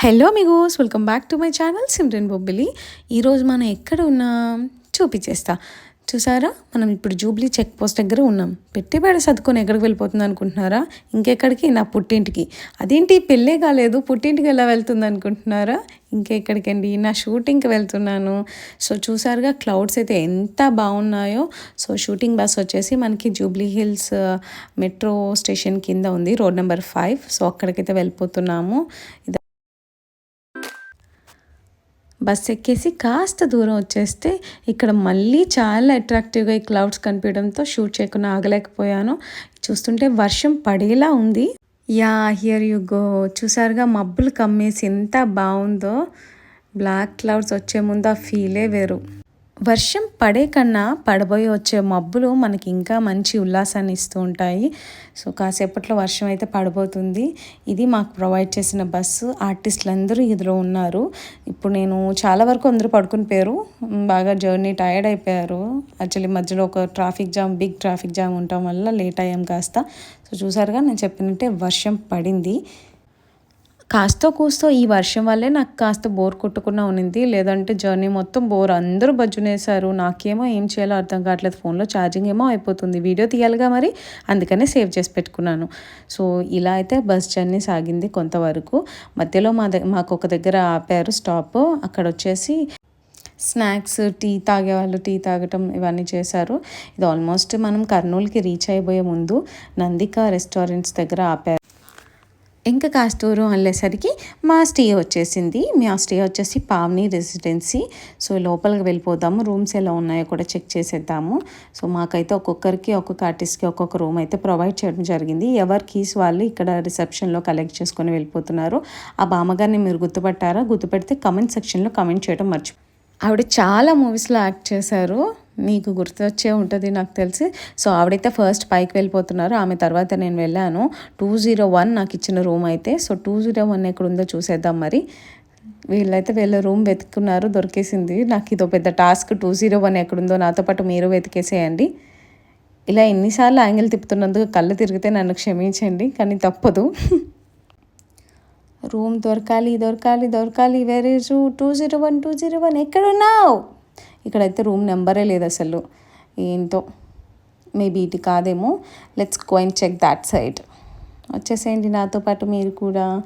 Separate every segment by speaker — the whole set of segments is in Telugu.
Speaker 1: Hello migos welcome back to my channel Simran Bobbili. ఈరోజు మనం ఎక్కడ ఉన్నాం? చూపించేస్తా చూసారా? మనం ఇప్పుడు జూబ్లీ చెక్ పోస్ట్ దగ్గర ఉన్నాం. పెట్టిబేడ సర్దుకొని ఎక్కడికి వెళ్ళిపోతుంది అనుకుంటున్నారా? ఇంకెక్కడికి? నా పుట్టింటికి. అదేంటి? పెళ్ళే కాలేదు. పుట్టింటికి ఎలా వెళ్తుంది అనుకుంటున్నారా? ఇంకెక్కడికండి? నా షూటింగ్కి వెళ్తున్నాను. సో చూసారుగా క్లౌడ్స్ అయితే ఎంత బాగున్నాయో. సో షూటింగ్ బస్ వచ్చేసి మనకి జూబ్లీ హిల్స్ మెట్రో స్టేషన్ కింద ఉంది. Road number five. సో అక్కడికైతే వెళ్ళిపోతున్నాము. ఇది బస్ ఎక్కేసి కాస్త దూరం వచ్చేస్తే ఇక్కడ మళ్ళీ చాలా అట్రాక్టివ్గా ఈ క్లౌడ్స్ కనిపించడంతో షూట్ చేయకుండా ఆగలేకపోయాను. చూస్తుంటే వర్షం పడేలా ఉంది. యా హియర్ యు గో చూసారుగా మబ్బులు కమ్మేసి ఎంత బాగుందో. బ్లాక్ క్లౌడ్స్ వచ్చే ముందు ఆ ఫీలే వేరు. వర్షం పడే కన్నా పడబోయి వచ్చే మబ్బులు మనకి ఇంకా మంచి ఉల్లాసాన్ని ఇస్తూ ఉంటాయి. సో కాసేపట్లో వర్షం అయితే పడబోతుంది. ఇది మాకు ప్రొవైడ్ చేసిన బస్సు. ఆర్టిస్టులు అందరూ ఇందులో ఉన్నారు. ఇప్పుడు నేను చాలా వరకు అందరూ పడుకుని పోయారు. బాగా జర్నీ టైర్డ్ అయిపోయారు. యాక్చువల్లీ మధ్యలో ఒక traffic jam big traffic jam ఉండటం వల్ల లేట్ అయ్యాం కాస్త. సో చూసారుగా నేను చెప్పినట్టే వర్షం పడింది. కాస్తో కూస్తో ఈ వర్షం వల్లే నాకు కాస్త బోర్ కొట్టుకున్నా ఉన్నింది. లేదంటే జర్నీ మొత్తం బోర్ అందరూ బజ్జునేశారు. నాకేమో ఏం చేయాలో అర్థం కావట్లేదు. ఫోన్లో ఛార్జింగ్ ఏమో అయిపోతుంది. వీడియో తీయాలిగా మరి. అందుకనే సేవ్ చేసి పెట్టుకున్నాను. సో ఇలా అయితే బస్ జర్నీ సాగింది కొంతవరకు. మధ్యలో మా దగ్గర మాకు ఒక దగ్గర ఆపారు స్టాప్. అక్కడ వచ్చేసి స్నాక్స్ టీ తాగేవాళ్ళు టీ తాగటం ఇవన్నీ చేశారు. ఇది ఆల్మోస్ట్ మనం కర్నూలుకి రీచ్ అయిపోయే ముందు నందిక రెస్టారెంట్స్ దగ్గర ఆపారు. ఇంకా కాస్త దూరం వెళ్ళేసరికి మా స్టే వచ్చేసింది. మా స్టే వచ్చేసి పావని రెసిడెన్సీ. సో లోపలికి వెళ్ళిపోదాము. రూమ్స్ ఎలా ఉన్నాయో కూడా చెక్ చేసేద్దాము. సో మాకైతే ఒక్కొక్కరికి ఒక్కొక్క ఆర్టిస్ట్కి ఒక్కొక్క రూమ్ అయితే ప్రొవైడ్ చేయడం జరిగింది. ఎవరి కీస్ వాళ్ళు ఇక్కడ రిసెప్షన్లో కలెక్ట్ చేసుకొని వెళ్ళిపోతున్నారు. ఆ బామ్మగారిని మీరు గుర్తుపట్టారా? గుర్తుపెడితే కమెంట్ సెక్షన్లో కమెంట్ చేయడం మర్చిపో ఆవిడ చాలా మూవీస్లో యాక్ట్ చేశారు. మీకు గుర్తొచ్చే ఉంటుంది నాకు తెలిసి. సో ఆవిడైతే ఫస్ట్ పైకి వెళ్ళిపోతున్నారు. ఆమె తర్వాత నేను వెళ్ళాను. టూ జీరో వన్ నాకు ఇచ్చిన రూమ్ అయితే. సో టూ జీరో వన్ ఎక్కడ ఉందో చూసేద్దాం మరి. వీళ్ళైతే వీళ్ళ రూమ్ వెతుకున్నారు దొరికేసింది. నాకు ఇదో పెద్ద టాస్క్ టూ జీరో వన్ ఎక్కడుందో నాతో పాటు మీరు వెతికేసేయండి. ఇలా ఎన్నిసార్లు యాంగిల్ తిప్పుతున్నందుకు కళ్ళు తిరిగితే నన్ను క్షమించండి కానీ తప్పదు. రూమ్ దొరకాలి దొరకాలి దొరకాలి. Very two zero one two zero one ఎక్కడున్నావు? ఇక్కడైతే రూమ్ నెంబరే లేదు అసలు. ఏంటో? మేబీ ఇటు కాదేమో. Let's go in check that side వచ్చేసేయండి నాతో పాటు మీరు కూడా.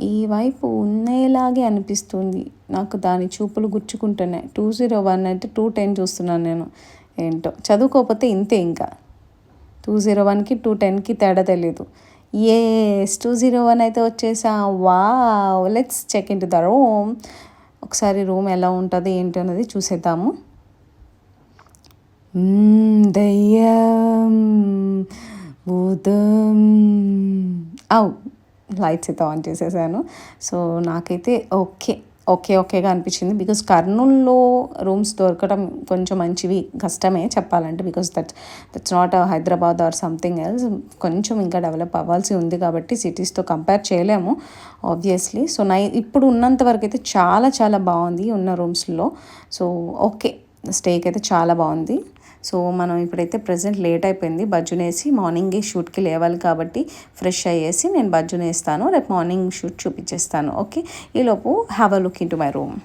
Speaker 1: ఈ వైపు ఉన్నేలాగే అనిపిస్తుంది. నాకు దాని చూపులు గుచ్చుకుంటున్నాయి. టూ జీరో వన్ అంటే టూ టెన్ చూస్తున్నాను నేను. ఏంటో? చదువుకోకపోతే ఇంతే ఇంకా. టూ జీరో వన్కి టూ టెన్కి తేడా తెలియదు ఏ టూ జీరో వన్ అయితే వచ్చేసా. వా let's check in to the room ఒకసారి రూమ్ ఎలా ఉంటుంది ఏంటి అన్నది చూసేద్దాము. దయ్యం భూతం అవు లైట్స్ అయితే ఆన్ చేసేసాను. సో నాకైతే ఓకే. ఓకే ఓకేగా అనిపించింది. బికాస్ కర్నూల్లో రూమ్స్ దొరకడం కొంచెం మంచివి కష్టమే చెప్పాలంటే. Because that that's not Hyderabad or something else కొంచెం ఇంకా డెవలప్ అవ్వాల్సి ఉంది కాబట్టి సిటీస్తో కంపేర్ చేయలేము ఆబ్వియస్లీ సో నై ఇప్పుడు ఉన్నంత వరకు అయితే చాలా చాలా బాగుంది ఉన్న రూమ్స్లో సో ఓకే స్టేకి అయితే చాలా బాగుంది. సో మనం ఇప్పుడైతే ప్రజెంట్ లేట్ అయిపోయింది. బజ్జునేసి మార్నింగే షూట్కి లేవాలి కాబట్టి ఫ్రెష్ అయ్యేసి నేను బజ్జునేస్తాను రేపు మార్నింగ్ షూట్ చూపించేస్తాను. ఓకే? ఈలోపు have a look in to my room.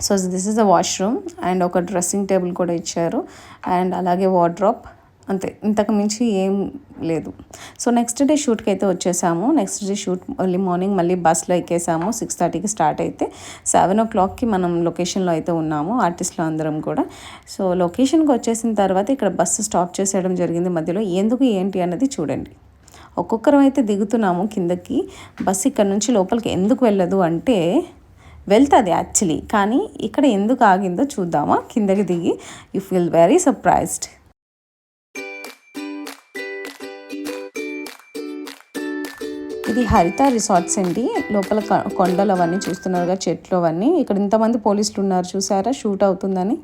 Speaker 1: So this is the washroom and ఒక డ్రెస్సింగ్ టేబుల్ కూడా ఇచ్చారు. అండ్ అలాగే వార్డ్రాప్. అంతే. ఇంతకు మించి ఏం లేదు. సో నెక్స్ట్ డే షూట్కి అయితే వచ్చేసాము. నెక్స్ట్ డే షూట్ మళ్ళీ మార్నింగ్ మళ్ళీ బస్లో ఎక్కేసాము. సిక్స్ థర్టీకి స్టార్ట్ అయితే సెవెన్ ఓ క్లాక్కి మనం లొకేషన్లో అయితే ఉన్నాము ఆర్టిస్టులు అందరం కూడా. సో లొకేషన్కి వచ్చేసిన తర్వాత ఇక్కడ బస్సు స్టాప్ చేసేయడం జరిగింది మధ్యలో. ఎందుకు ఏంటి అన్నది చూడండి. ఒక్కొక్కరం అయితే దిగుతున్నాము కిందకి. బస్సు ఇక్కడ నుంచి లోపలికి ఎందుకు వెళ్ళదు అంటే వెళ్తుంది యాక్చువల్లీ. కానీ ఇక్కడ ఎందుకు ఆగిందో చూద్దామా? కిందకి దిగి యూ ఫీల్ వెరీ సర్ప్రైజ్డ్. ఇది హరిత రిసార్ట్స్ అండి. లోపల కొండలు అవన్నీ చూస్తున్నారుగా చెట్లు అవన్నీ. ఇక్కడ ఇంతమంది పోలీసులు ఉన్నారు చూసారా షూట్ అవుతుందని.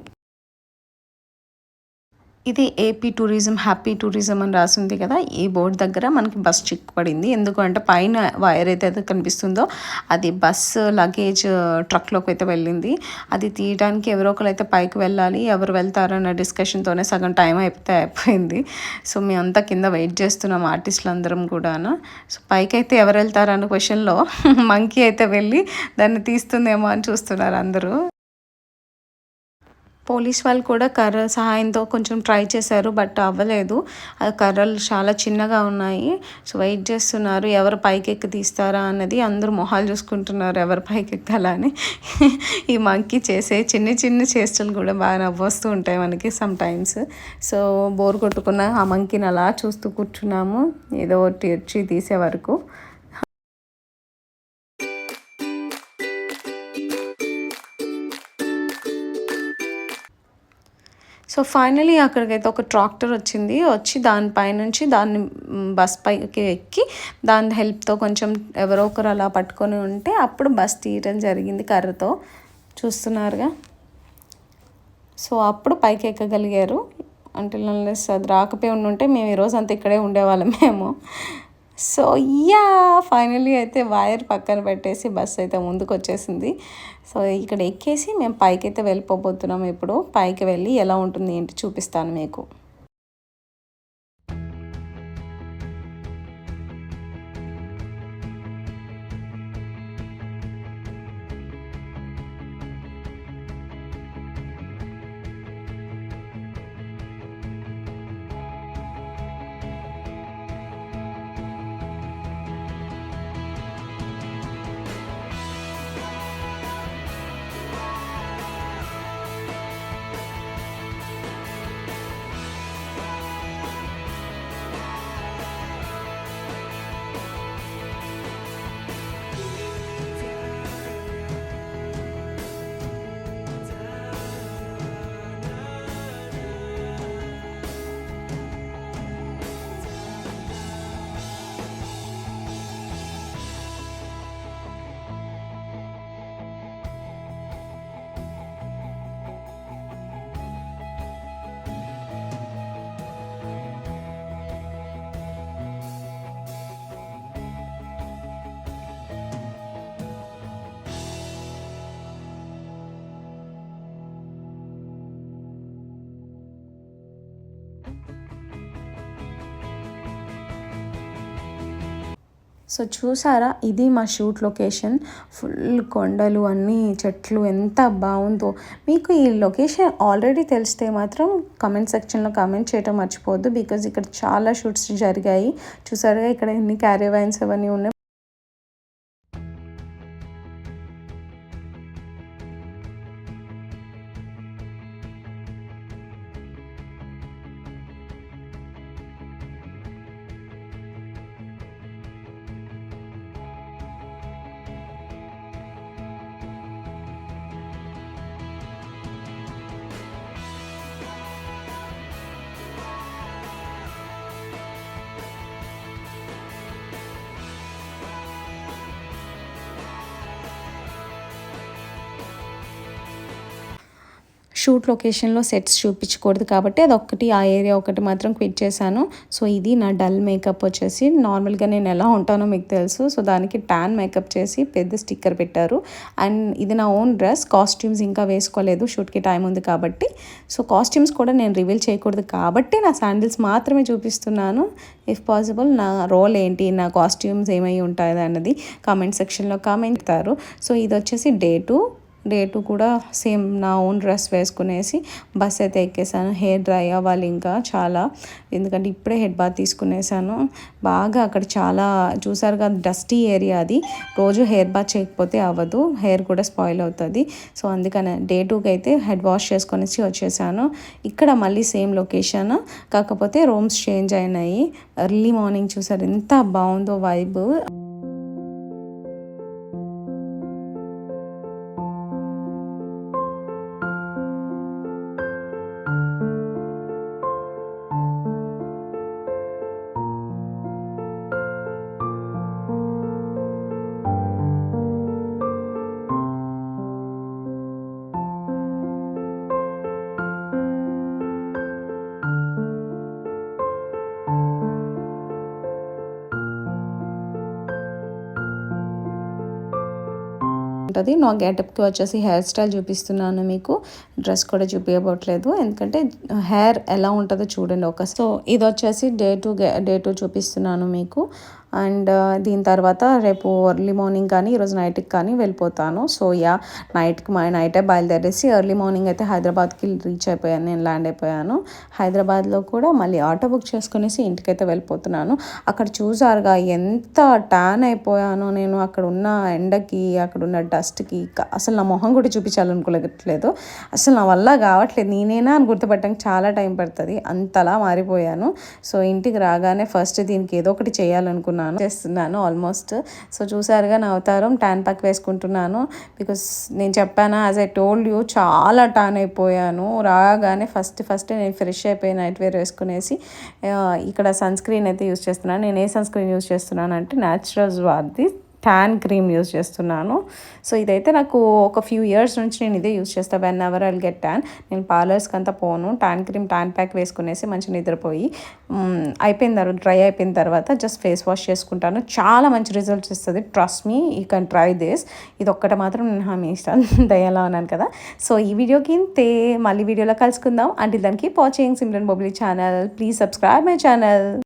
Speaker 1: ఇది ఏపీ టూరిజం హ్యాపీ టూరిజం అని రాసింది కదా ఈ బోర్డు దగ్గర మనకి బస్ చిక్కుపడింది ఎందుకంటే పైన వైర్ అయితే కనిపిస్తుందో అది బస్ లగేజ్ ట్రక్లోకి అయితే వెళ్ళింది. అది తీయడానికి ఎవరో ఒకరు అయితే పైకి వెళ్ళాలి ఎవరు వెళ్తారన్న డిస్కషన్తోనే సగం టైం అయిపోతే అయిపోయింది. సో మేము అంతా కింద వెయిట్ చేస్తున్నాం ఆర్టిస్టులు అందరం కూడాను. సో పైకి అయితే ఎవరు వెళ్తారన్న క్వశ్చన్లో మంకీ అయితే వెళ్ళి దాన్ని తీస్తుందేమో అని చూస్తున్నారు అందరూ. పోలీస్ వాళ్ళు కూడా కర్ర సహాయంతో కొంచెం ట్రై చేశారు బట్ అవ్వలేదు. ఆ కర్రలు చాలా చిన్నగా ఉన్నాయి. సో వెయిట్ చేస్తున్నారు. ఎవరు పైకెక్కి తీస్తారా అన్నది అందరూ మొహాలు చూసుకుంటున్నారు. ఎవరు పైకెక్కాలని అని. ఈ మంకీ చేసే చిన్న చిన్న చేష్టలు కూడా బాగా నవ్వొస్తూ ఉంటాయి మనకి సమ్ టైమ్స్ సో బోర్ కొట్టుకున్న ఆ మంకీని అలా చూస్తూ కూర్చున్నాము. ఏదో ఒకటి వచ్చి తీసే వరకు. సో ఫైనలీ అక్కడికైతే ఒక ట్రాక్టర్ వచ్చింది. వచ్చి దానిపైనుంచి దాన్ని బస్ పైకి ఎక్కి దాని హెల్ప్తో కొంచెం ఎవరో ఒకరు అలా పట్టుకొని ఉంటే అప్పుడు బస్ తీయడం జరిగింది కర్రతో. చూస్తున్నారుగా? సో అప్పుడు పైకి ఎక్కగలిగారు. అంటే అది రాకపోయి ఉండుంటే మేము ఈరోజు అంతా ఇక్కడే ఉండేవాళ్ళం మేము. సో యా ఫైనలీ అయితే వైర్ పక్కన పెట్టేసి బస్సు అయితే ముందుకు వచ్చేసింది సో ఇక్కడ ఎక్కేసి మేము పైకి అయితే వెళ్ళిపోబోతున్నాం ఇప్పుడు. పైకి వెళ్ళి ఎలా ఉంటుంది ఏంటి చూపిస్తాను మీకు. సో చూసారా? ఇది మా షూట్ లొకేషన్. ఫుల్ కొండలు అన్నీ చెట్లు ఎంత బాగుందో. మీకు ఈ లొకేషన్ ఆల్రెడీ తెలిస్తే మాత్రం కమెంట్ సెక్షన్లో కమెంట్ చేయటం మర్చిపోవద్దు. బికాజ్ ఇక్కడ చాలా షూట్స్ జరిగాయి. చూసారుగా ఇక్కడ ఎన్ని క్యారీవైన్స్ అవన్నీ ఉన్నాయి. షూట్ లొకేషన్లో సెట్స్ చూపించకూడదు కాబట్టి అదొక్కటి ఆ ఏరియా ఒకటి మాత్రం క్విట్ చేశాను. సో ఇది నా డల్ మేకప్ వచ్చేసి నార్మల్గా నేను ఎలా ఉంటానో మీకు తెలుసు. సో దానికి ట్యాన్ మేకప్ చేసి పెద్ద స్టిక్కర్ పెట్టారు. అండ్ ఇది నా ఓన్ డ్రెస్ కాస్ట్యూమ్స్ ఇంకా వేసుకోలేదు షూట్కి టైం ఉంది కాబట్టి. సో కాస్ట్యూమ్స్ కూడా నేను రివీల్ చేయకూడదు కాబట్టి నా శాండిల్స్ మాత్రమే చూపిస్తున్నాను. ఇఫ్ పాసిబుల్ నా రోల్ ఏంటి నా కాస్ట్యూమ్స్ ఏమై ఉంటాయి అన్నది కామెంట్ సెక్షన్లో కామెంట్ ఇస్తారు సో ఇది వచ్చేసి డే టూ. డే టూ కూడా సేమ్ నా ఓన్ డ్రెస్ వేసుకునేసి బస్ అయితే ఎక్కేసాను. హెయిర్ డ్రై అవ్వాలి ఇంకా చాలా. ఎందుకంటే ఇప్పుడే హెడ్ బాత్ తీసుకునేసాను. బాగా అక్కడ చాలా చూసారు కదా డస్టీ ఏరియా అది. రోజు హెయిర్ బాత్ చేయకపోతే అవ్వదు. హెయిర్ కూడా స్పాయిల్ అవుతుంది. సో అందుకని డే టూకి అయితే హెడ్ వాష్ చేసుకొనేసి వచ్చేసాను. ఇక్కడ మళ్ళీ సేమ్ లొకేషన్. కాకపోతే రూమ్స్ చేంజ్ అయినాయి. ఎర్లీ మార్నింగ్ చూసారు. ఎంత బాగుందో వైబ్. ఉంటుంది నా గెటప్కి వచ్చేసి హెయిర్ స్టైల్ చూపిస్తున్నాను మీకు. డ్రెస్ కూడా చూపించబోట్లేదు ఎందుకంటే హెయిర్ ఎలా ఉంటుందో చూడండి ఒక సో ఇది వచ్చేసి డే టు డే టు చూపిస్తున్నాను మీకు. అండ్ దీని తర్వాత రేపు ఎర్లీ మార్నింగ్ కానీ ఈరోజు నైట్కి కానీ వెళ్ళిపోతాను. సో యా నైట్కి మా నైటే బయలుదేరేసి ఎర్లీ మార్నింగ్ అయితే హైదరాబాద్కి రీచ్ అయిపోయాను. నేను ల్యాండ్ అయిపోయాను. హైదరాబాద్లో కూడా మళ్ళీ ఆటో బుక్ చేసుకునేసి ఇంటికైతే వెళ్ళిపోతున్నాను. అక్కడ చూసారుగా ఎంత ట్యాన్ అయిపోయానో నేను. అక్కడ ఉన్న ఎండకి అక్కడ ఉన్న డస్ట్కి అసలు నా మొహం కూడా చూపించాలనుకోలేదు. అసలు నా వల్ల కావట్లేదు. నేనేనా అని గుర్తుపట్టడానికి చాలా టైం పడుతుంది. అంతలా మారిపోయాను. సో ఇంటికి రాగానే ఫస్ట్ దీనికి ఏదో ఒకటి చేయాలనుకున్నాను. చేస్తున్నాను ఆల్మోస్ట్ సో చూసారుగా నా అవతారం ట్యాన్ ప్యాక్ వేసుకుంటున్నాను. బికాస్ నేను చెప్పాను యాజ్ ఐ టోల్డ్ యూ చాలా టాన్ అయిపోయాను. రాగానే ఫస్ట్ ఫస్ట్ నేను ఫ్రెష్ అయిపోయి నైట్ వేర్ వేసుకునేసి ఇక్కడ సన్ స్క్రీన్ అయితే యూస్ చేస్తున్నాను. నేను ఏ సన్ స్క్రీన్ యూస్ చేస్తున్నాను అంటే న్యాచురల్స్ వారిది ట్యాన్ క్రీమ్ యూస్ చేస్తున్నాను. సో ఇదైతే నాకు ఒక ఫ్యూ ఇయర్స్ నుంచి నేను ఇదే యూస్ చేస్తాను when our I'll get tan నేను పార్లర్స్కి అంతా పోను. ట్యాన్ క్రీమ్ ట్యాన్ ప్యాక్ వేసుకునేసి మంచిగా నిద్రపోయి అయిపోయిన తర్వాత డ్రై అయిపోయిన తర్వాత జస్ట్ ఫేస్ వాష్ చేసుకుంటాను. చాలా మంచి రిజల్ట్స్ ఇస్తుంది. Trust me you can try this ఇది ఒక్కటి మాత్రం నేను హామీ ఇస్తాను. దయలా ఉన్నాను కదా. సో ఈ వీడియోకి ఇంతే. మళ్ళీ వీడియోలో కలుసుకుందాం. అంటే దానికి watching Simran Bobbili channel please subscribe my channel